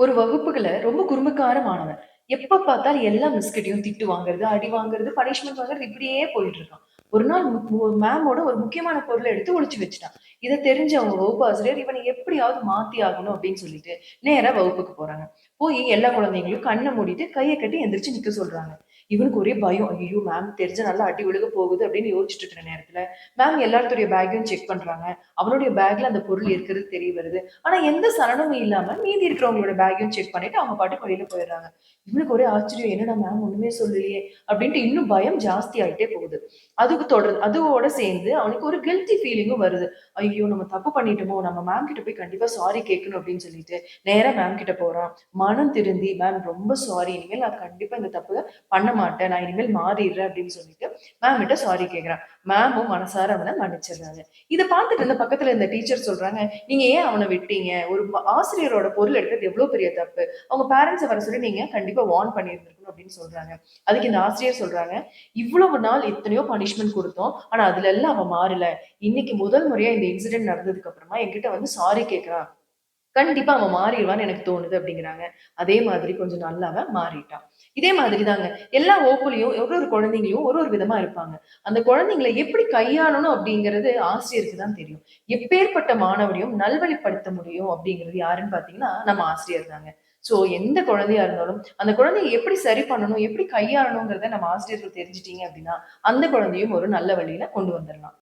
ஒரு வகுப்புகளை ரொம்ப குறும்புக்காரமானவன் எப்ப பார்த்தாலும் எல்லா மிஸ்கிட்டையும் திட்டு வாங்குறது, அடி வாங்குறது, பனிஷ்மெண்ட் வாங்குறது இப்படியே போயிட்டு இருக்கான். ஒரு நாள் மேமோட ஒரு முக்கியமான பொருளை எடுத்து ஒழிச்சு வச்சுட்டான். இதை தெரிஞ்ச அவங்க வகுப்பு ஆசிரியர் இவனை எப்படியாவது மாத்தி ஆகணும் அப்படின்னு சொல்லிட்டு, நேரா வகுப்புக்கு போறாங்க. போய் எல்லா குழந்தைங்களும் கண்ணை மூடிட்டு, கையை கட்டி எந்திரிச்சு நிக்க சொல்றாங்க. இவனுக்கு ஒரே பயம். ஐயோ மேம் தெரிஞ்ச நல்லா அடி விழுக போகுது அப்படின்னு யோசிச்சுட்டு இருக்கிற நேரத்துல, மேம் எல்லாத்துடைய பேக்கையும் செக் பண்றாங்க. அவனுடைய பேக்ல அந்த பொருள் இருக்கிறது தெரிய வருது. ஆனா எந்த சலனமும் இல்லாம மீதி இருக்கிறவங்களோட பேக்கையும் செக் பண்ணிட்டு அவங்க பாட்டுக்கு வெளியில போயிடுறாங்க. இவனுக்கு ஒரே ஆச்சரியம். என்னடா மேம் ஒண்ணுமே சொல்லலையே! அப்படின்ட்டு இன்னும் பயம் ஜாஸ்தி ஆயிட்டே போகுது. அதுக்கு தொடர் அதுவோட சேர்ந்து அவனுக்கு ஒரு கில்டி ஃபீலிங்கும் வருது. ஐயோ! நம்ம தப்பு பண்ணிட்டோமோ! நம்ம மேம் கிட்ட போய் கண்டிப்பா சாரி கேட்கணும் அப்படின்னு சொல்லிட்டு, நேரா மேம் கிட்ட போறான். மனம் திருந்தி, மேம் ரொம்ப சாரி. இனிமேல் நான் கண்டிப்பா இந்த தப்பு பண்ண மாட்டேன். நான் இனிமேல் மாறிடுறேன் அப்படின்னு சொல்லிட்டு, மேம் கிட்ட சாரி கேட்குறான் மேமும் மனசார அவன மன்னிச்சிடுறாங்க. இதை பார்த்துட்டு இந்த பக்கத்துல இந்த டீச்சர் சொல்றாங்க, "நீங்க ஏன் அவன விட்டீங்க? ஒரு ஆசிரியரோட பொருள் எடுக்கிறது எவ்வளவு பெரிய தப்பு. அவங்க பேரண்ட்ஸை வர சொல்லி நீங்க கண்டிப்பா வார்ன் பண்ணியிருந்திருக்கணும்" அப்படின்னு சொல்றாங்க. அதுக்கு இந்த ஆசிரியர் சொல்றாங்க, "இவ்வளவு நாள் எத்தனையோ பனிஷ்மென்ட் கொடுத்தோம் ஆனா அதுல எல்லாம் அவன் மாறல. இன்னைக்கு முதல் முறையா இந்த இன்சிடென்ட் நடந்ததுக்கு அப்புறமா என்கிட்ட வந்து சாரி கேட்கிறான். கண்டிப்பா அவன் மாறிடுவான்னு எனக்கு தோணுது" அப்படிங்கிறாங்க. அதே மாதிரி கொஞ்சம் நல்லாவ அவன் மாறிட்டான். இதே மாதிரி தாங்க எல்லா ஓப்புலையும் ஒரு ஒரு குழந்தைங்களையும் ஒரு ஒரு விதமா இருப்பாங்க. அந்த குழந்தைங்களை எப்படி கையாளணும் அப்படிங்கிறது ஆசிரியருக்கு தான் தெரியும். எப்பேர்ப்பட்ட மாணவனையும் நல்வழிப்படுத்த முடியும் அப்படிங்கிறது யாருன்னு பாத்தீங்கன்னா நம்ம ஆசிரியர் தாங்க. ஸோ எந்த குழந்தையா இருந்தாலும், அந்த குழந்தைய எப்படி சரி பண்ணணும், எப்படி கையாளணுங்கிறத நம்ம ஆசிரியர்கள் தெரிஞ்சுட்டீங்க அப்படின்னா, அந்த குழந்தையும் ஒரு நல்ல வழியில கொண்டு வந்துடலாம்